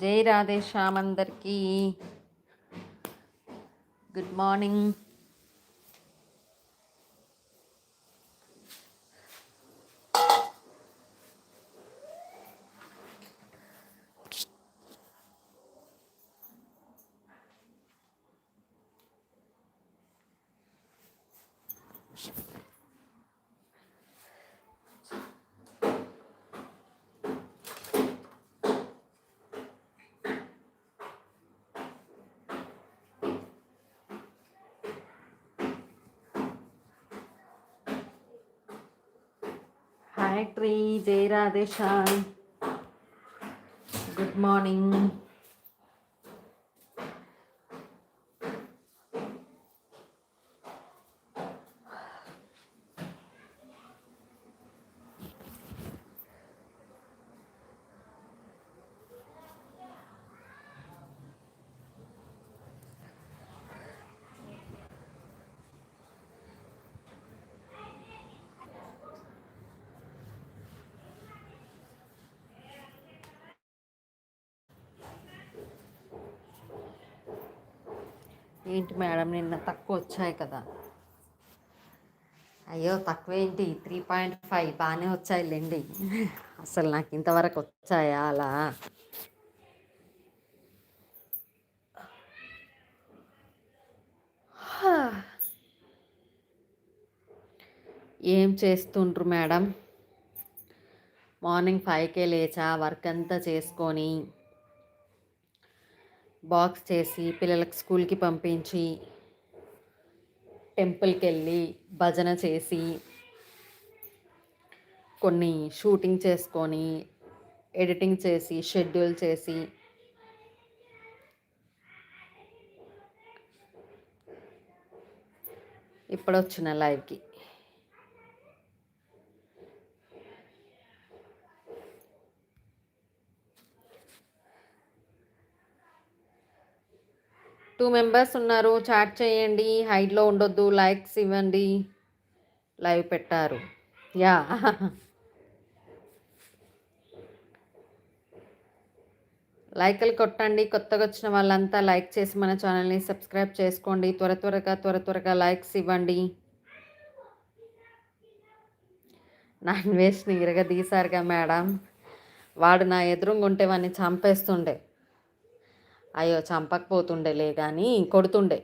జై రాధేశ్యామ్ అందరికీ. Good morning. Hi tree జై రాధేశ్యామ్ ఏంటి మేడం నిన్న తక్కువ వచ్చాయి కదా? అయ్యో తక్కువ ఏంటి త్రీ పాయింట్ ఫైవ్ బాగానే వచ్చాయిలేండి. అసలు నాకు ఇంతవరకు వచ్చాయా అలా? ఏం చేస్తుండ్రు మేడం? మార్నింగ్ ఫైవ్కే లేచా వర్క్ అంతా చేసుకొని. బాక్స్ చేసి పిల్లలకు స్కూల్కి పంపించి టెంపుల్కి వెళ్ళి భజన చేసి కొన్ని షూటింగ్ చేసుకొని ఎడిటింగ్ చేసి షెడ్యూల్ చేసి ఇప్పుడు వచ్చిన లైవ్కి. టూ మెంబర్స్ ఉన్నారు. చాట్ చేయండి. హైట్లో ఉండొద్దు. లైక్స్ ఇవ్వండి. లైవ్ పెట్టారు. యా. లైక్లు కొట్టండి. కొత్తగా వచ్చిన వాళ్ళంతా లైక్ చేసి మన ఛానల్ని సబ్స్క్రైబ్ చేసుకోండి. త్వర త్వరగా త్వర త్వరగా లైక్స్ ఇవ్వండి. నాన్ వేస్ట్ని ఇరగదీశారుగా మేడం. వాడు నా ఎదురుంగుంటే వాడిని చంపేస్తుండే. అయ్యో చంపకపోతుండేలే కానీ కొడుతుండే.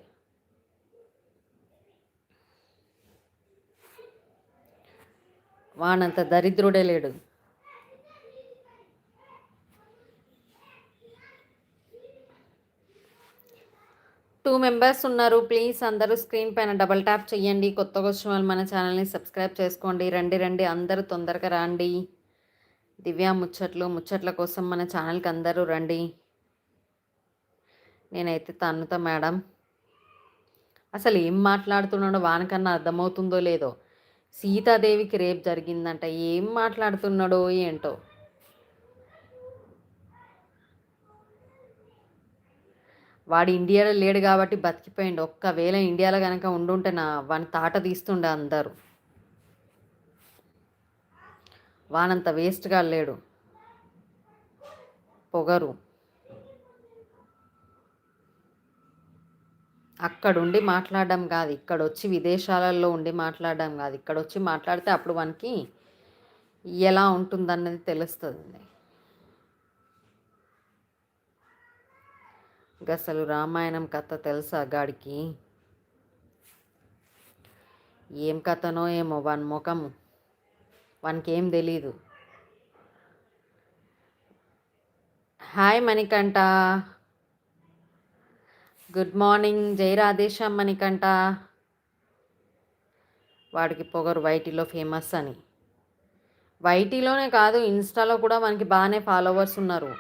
వానంత దరిద్రుడే లేడు. టూ మెంబర్స్ ఉన్నారు. ప్లీజ్ అందరూ స్క్రీన్ పైన డబల్ ట్యాప్ చేయండి కొత్తగా వచ్చిన వాళ్ళు మన ఛానల్ని సబ్స్క్రైబ్ చేసుకోండి. రండి రండి. అందరూ తొందరగా రండి. దివ్య ముచ్చట్లు ముచ్చట్ల కోసం మన ఛానల్కి అందరూ రండి. నేనైతే తన్నుతా మేడం. అసలు ఏం మాట్లాడుతున్నాడో వానికన్నా అర్థమవుతుందో లేదో. సీతాదేవికి రేపు జరిగిందంట. ఏం మాట్లాడుతున్నాడో ఏంటో. వాడు ఇండియాలో లేడు కాబట్టి బతికిపోయిండు. ఒక్కవేళ ఇండియాలో కనుక ఉండుంటే నా వాని తాట తీస్తుండే అందరూ. వానంత వేస్ట్గా లేడు. పొగరు. అక్కడుండి మాట్లాడడం కాదు. ఇక్కడ వచ్చి విదేశాలలో ఉండి మాట్లాడడం కాదు. ఇక్కడ వచ్చి మాట్లాడితే అప్పుడు మనకి ఎలా ఉంటుందన్నది తెలుస్తుంది అసలు రామాయణం కథ తెలుసా గాడికి? ఏం కథనో ఏమో వన్ ముఖము. వానికి ఏం తెలీదు. హాయ్ మణికంఠ. గుడ్ మార్నింగ్ జై రాధేశ్యామ్ మణికంఠ వాడికి పొగరు వైటీలో ఫేమస్ అని. వైటీలోనే కాదు ఇన్స్టాలో కూడా మనకి బాగానే ఫాలోవర్స్ ఉన్నారు.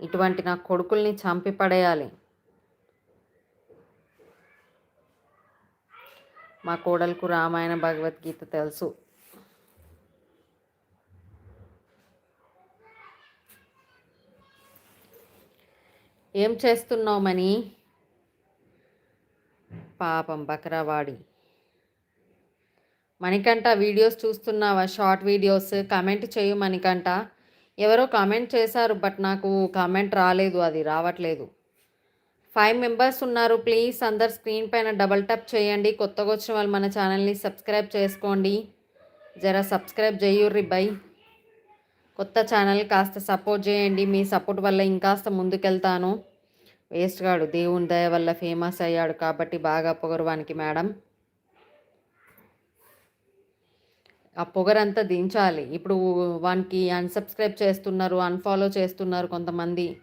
ఇటువంటి నా కొడుకుల్ని చంపి పడేయాలి. మా కోడలకు రామాయణ భగవద్గీత తెలుసు. ఏం చేస్తున్నావు మని పాపం బకరావాడి. మణికంట వీడియోస్ చూస్తున్నావా? Short videos. కామెంట్ చేయు మణికంట ఎవరో కామెంట్ చేశారు బట్ నాకు కామెంట్ రాలేదు అది రావట్లేదు. ఫైవ్ మెంబర్స్ ఉన్నారు ప్లీజ్ అందరు స్క్రీన్ పైన డబల్ టప్ చేయండి. కొత్తగా వచ్చిన వాళ్ళు మన ఛానల్ని సబ్స్క్రైబ్ చేసుకోండి. జర సబ్స్క్రైబ్ చేయుర్రి బై. కొత్త ఛానల్ కాస్త సపోర్ట్ చేయండి. మీ సపోర్ట్ వల్ల ఇంకాస్త ముందుకెళ్తాను. వేస్ట్ గాడు దేవుని దయ వల్ల ఫేమస్ అయ్యాడు కాబట్టి బాగా పొగరువానికి మేడం. ఆ పొగరంతా దించాలి. ఇప్పుడు వానికి అన్సబ్స్క్రైబ్ చేస్తున్నారు అన్ఫాలో చేస్తున్నారు కొంతమంది.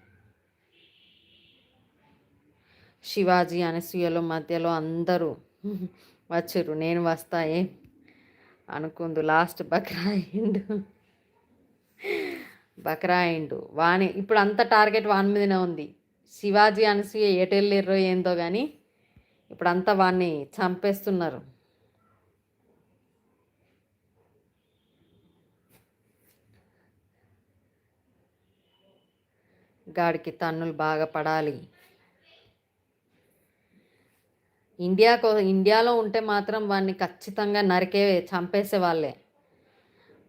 శివాజీ అనసూయలో మధ్యలో అందరూ వచ్చారు. నేను వస్తాయే అనుకుందు. లాస్ట్ బక్రా అయిండు బక్రాయిండు వాణి వాని ఇప్పుడు అంత టార్గెట్ వాని మీదనే ఉంది. శివాజీ అనసూయ ఏటెళ్ళిర్రో ఏందో కానీ ఇప్పుడు అంతా వాడిని చంపేస్తున్నారు. గాడికి తన్నులు బాగా పడాలి. ఇండియా కో ఇండియాలో ఉంటే మాత్రం వాడిని ఖచ్చితంగా నరికే చంపేసే వాళ్ళే.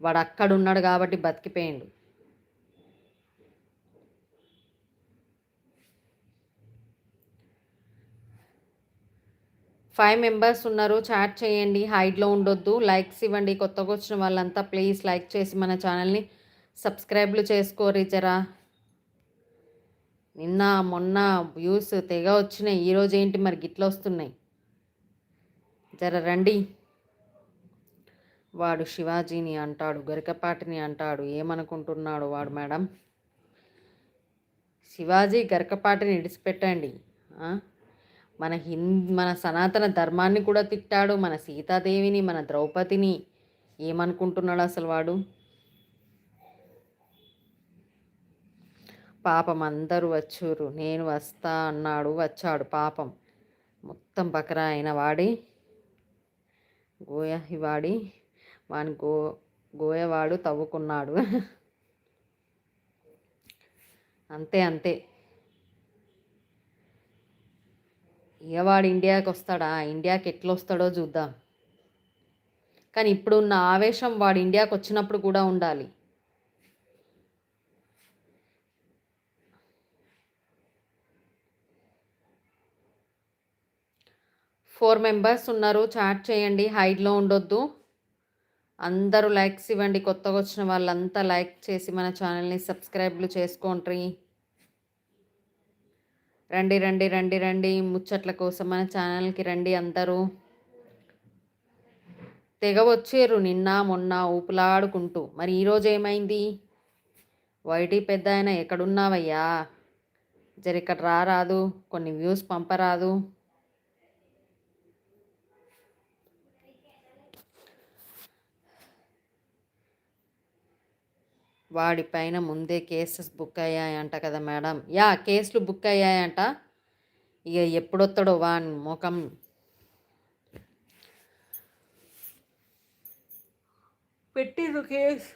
వాడు అక్కడ ఉన్నాడు కాబట్టి బతికిపోయిండు. ఫైవ్ మెంబర్స్ ఉన్నారు చాట్ చేయండి హైడ్లో ఉండొద్దు. లైక్స్ ఇవ్వండి కొత్తగా వచ్చిన వాళ్ళంతా ప్లీజ్ లైక్ చేసి మన ఛానల్ని సబ్స్క్రైబ్లు చేసుకోరి జరా నిన్న మొన్న వ్యూస్ తెగ వచ్చినాయి. ఈరోజు ఏంటి మరి గిట్ల వస్తున్నాయి జర రండి. వాడు శివాజీని అంటాడు గరికపాటిని అంటాడు ఏమనుకుంటున్నాడు వాడు మేడం? శివాజీ గరికపాటిని ఇడిచిపెట్టండి మన హిం మన సనాతన ధర్మాన్ని కూడా తిట్టాడు మన సీతాదేవిని మన ద్రౌపదిని. ఏమనుకుంటున్నాడు అసలు వాడు? పాపం అందరూ వచ్చారు నేను వస్తా అన్నాడు వచ్చాడు పాపం. మొత్తం బకరా అయిన వాడి గోయ వాడి. వాని గో గోయవాడు తవ్వుకున్నాడు. అంతే అంతే. ఇక ఇండియాకి వస్తాడా ఇండియాకి ఎట్లా వస్తాడో చూద్దాం. కానీ ఇప్పుడున్న ఆవేశం వాడు ఇండియాకి వచ్చినప్పుడు కూడా ఉండాలి. ఫోర్ మెంబర్స్ ఉన్నారు. చాట్ చేయండి. హైడ్లో ఉండొద్దు. అందరూ లైక్స్ ఇవ్వండి. కొత్తగా వచ్చిన వాళ్ళంతా లైక్ చేసి మన ఛానల్ని సబ్స్క్రైబ్లు చేసుకోండి. రండి రండి రండి రండి. ముచ్చట్ల కోసం మన ఛానల్కి రండి అందరూ. తెగ వచ్చారు నిన్న మొన్న ఊపులాడుకుంటూ. మరి ఈరోజు ఏమైంది? వైటీ పెద్ద ఆయన ఎక్కడున్నావయ్యా? జరి ఇక్కడ రారాదు. కొన్ని వ్యూస్ పంపరాదు. వాడిపైన ముందే కేసెస్ బుక్ అయ్యాయంట కదా మేడం. యా కేసులు బుక్ అయ్యాయంట. ఇక ఎప్పుడొస్తాడో వాన్ ముఖం. పెట్టిరు కేసు.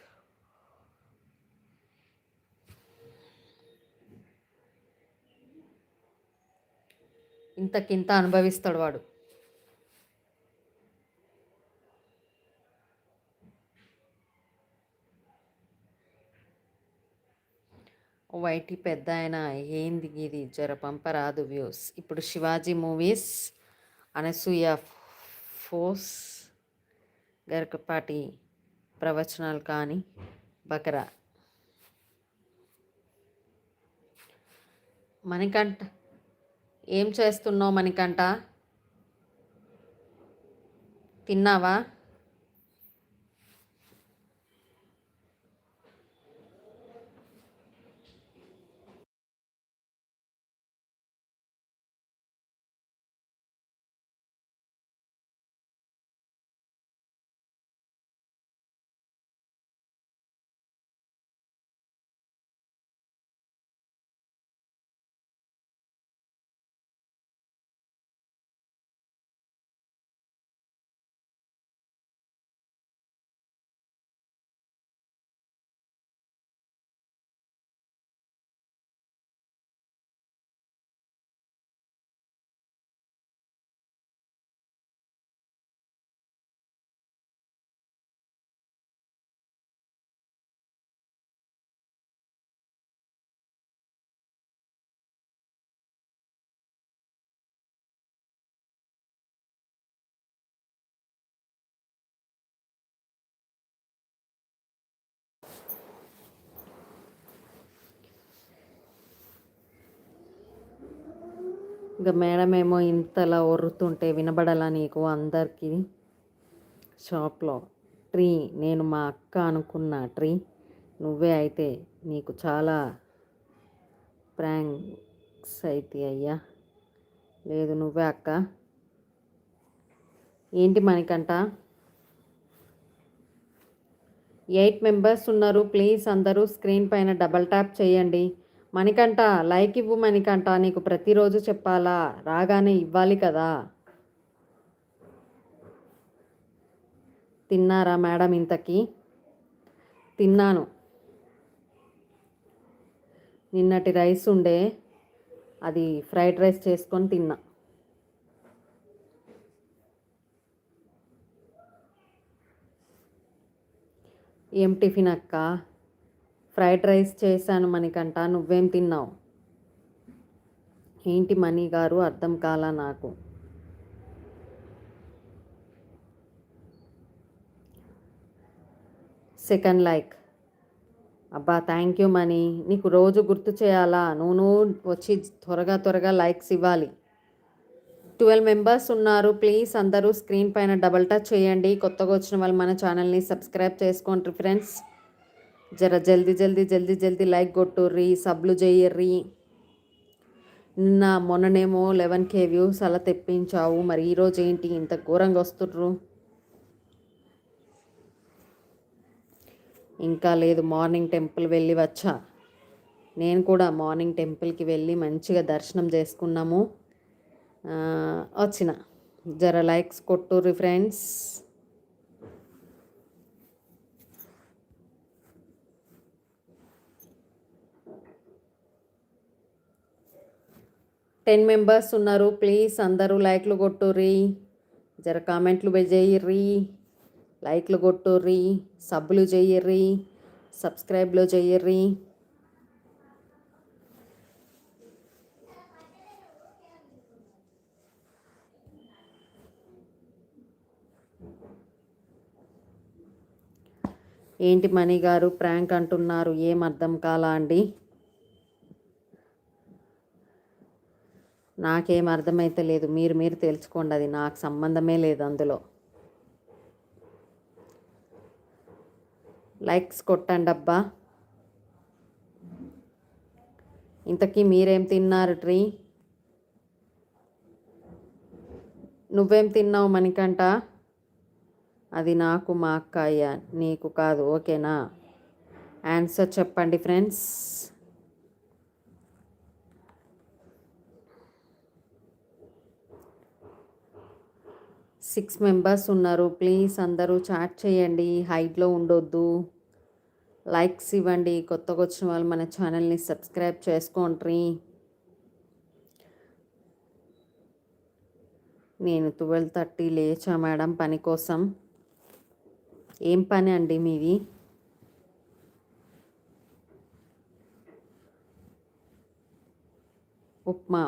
ఇంతకింత అనుభవిస్తాడు వాడు. వైటి పెద్ద ఆయన ఏంది ఇది? జర పంపరాదు వ్యూస్. ఇప్పుడు శివాజీ మూవీస్ అనసూయ ఫోర్స్ గరకపాటి ప్రవచనాలు కానీ బకరా. మణికంఠ. ఏం చేస్తున్నావు మణికంఠ? తిన్నావా? ఇంకా మేడం ఏమో ఇంతలా ఒర్రుతుంటే వినబడాలా నీకు అందరికీ. షాప్లో ట్రీ నేను మా అక్క అనుకున్న ట్రీ నువ్వే అయితే నీకు చాలా ప్రాంక్స్ అయితే అయ్యా. లేదు నువ్వే అక్క. ఏంటి మనకంట ఎయిట్ మెంబర్స్ ఉన్నారు. ప్లీజ్ అందరూ స్క్రీన్ పైన డబల్ ట్యాప్ చేయండి. మణికంట లైక్ ఇవ్వు మణికంట నీకు ప్రతిరోజు చెప్పాలా? రాగానే ఇవ్వాలి కదా. తిన్నారా మేడం ఇంతకీ? తిన్నాను. నిన్నటి రైస్ ఉండే అది ఫ్రైడ్ రైస్ చేసుకొని తిన్నా. ఏం టిఫిన్ అక్క? ఫ్రైడ్ రైస్ చేశాను మనకంట నువ్వేం తిన్నావు? ఏంటి మనీ గారు అర్థం కాలా నాకు? Second like. అబ్బా థ్యాంక్ యూ మనీ నీకు రోజు గుర్తు చేయాలా? నువ్వు వచ్చి త్వరగా త్వరగా లైక్స్ ఇవ్వాలి. ట్వెల్వ్ మెంబర్స్ ఉన్నారు. ప్లీజ్ అందరూ స్క్రీన్ పైన డబల్ టచ్ చేయండి. కొత్తగా వచ్చిన వాళ్ళు మన ఛానల్ని సబ్స్క్రైబ్ చేసుకోండి ఫ్రెండ్స్. జర జల్దీ జల్దీ జల్దీ జల్దీ లైక్ కొట్టుర్రి సబ్లు చేయర్రి నిన్న మొన్ననేమో లెవెన్ కే వ్యూస్ అలా తెప్పించావు. మరి ఈరోజు ఏంటి? ఇంత ఘోరంగా వస్తుండ్రు ఇంకా లేదు మార్నింగ్ టెంపుల్ వెళ్ళి వచ్చా. నేను కూడా మార్నింగ్ టెంపుల్కి వెళ్ళి మంచిగా దర్శనం చేసుకున్నాము. వచ్చిన. జర లైక్స్ కొట్టుర్రి ఫ్రెండ్స్. టెన్ మెంబర్స్ ఉన్నారు. ప్లీజ్ అందరూ లైక్లు కొట్టుర్రి. జర కామెంట్లు చేయర్రి లైక్లు కొట్టుర్రి. సబ్బులు చేయర్రి సబ్స్క్రైబ్లు చేయర్రి ఏంటి మణి గారు ప్రాంక్ అంటున్నారు? ఏం అర్థం కాలా అండి? నాకేం అర్థమైతే లేదు. మీరు మీరు తెలుసుకోండి. అది నాకు సంబంధమే లేదు అందులో. లైక్స్ కొట్టండి అబ్బా. ఇంతకీ మీరేం తిన్నారు ట్రీ? నువ్వేం తిన్నావు మణికంట అది నాకు మా అక్కయ్య నీకు కాదు. ఓకేనా? ఆన్సర్ చెప్పండి ఫ్రెండ్స్. సిక్స్ మెంబర్స్ ఉన్నారు. ప్లీజ్ అందరూ చాట్ చేయండి. హైట్లో ఉండొద్దు. లైక్స్ ఇవ్వండి. కొత్తగా వచ్చిన వాళ్ళు మన ఛానల్ని సబ్స్క్రైబ్ చేసుకోండి. నేను ట్వెల్వ్ థర్టీ లేచా మేడం పని కోసం. ఏం పని అండి మీది? ఉప్మా.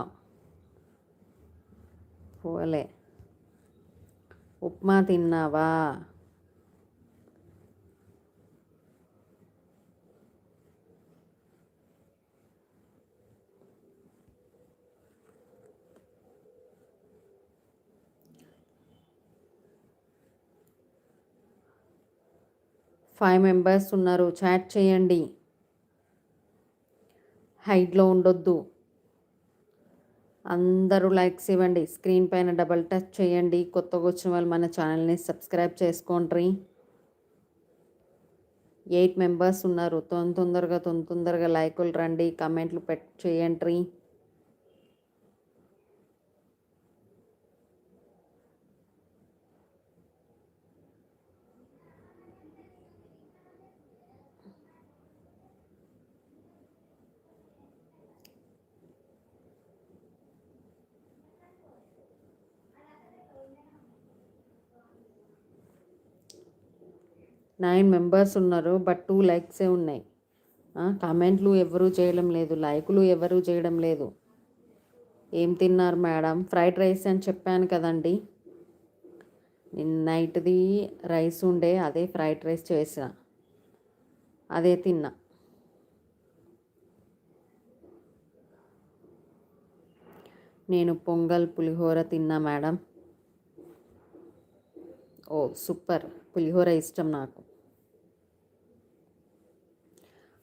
పోలే. ఉప్మా తిన్నావా? ఫైవ్ మెంబర్స్ ఉన్నారు. చాట్ చేయండి. హైట్లో ఉండొద్దు. అందరూ లైక్స్ ఇవ్వండి. స్క్రీన్ పైన డబల్ టచ్ చేయండి. కొత్తగా వచ్చిన వాళ్ళు మన ఛానల్ని సబ్స్క్రైబ్ చేసుకోండి. ఎయిట్ మెంబర్స్ ఉన్నారు. తొందరగా తొందరగా తొందరగా లైకులు రండి. కమెంట్లు పెట్ చేయండి. నైన్ మెంబర్స్ ఉన్నారు బట్ టూ లైక్సే ఉన్నాయి. కామెంట్లు ఎవరూ చేయడం లేదు లైకులు ఎవరూ చేయడం లేదు. ఏం తిన్నారు మేడం? ఫ్రైడ్ రైస్ అని చెప్పాను కదండి. నిన్న నైట్ది రైస్ ఉండే అదే ఫ్రైడ్ రైస్ చేసిన అదే తిన్నా. నేను పొంగల్ పులిహోర తిన్నా మేడం. ఓ సూపర్. పులిహోర ఇష్టం నాకు.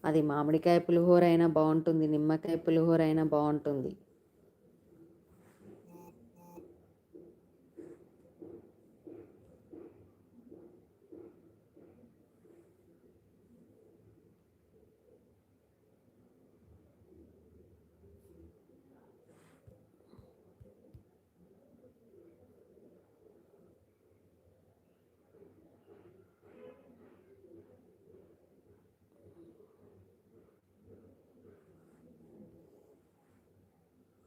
అది మామిడికాయ పులిహోర అయినా బాగుంటుంది నిమ్మకాయ పులిహోర అయినా బాగుంటుంది.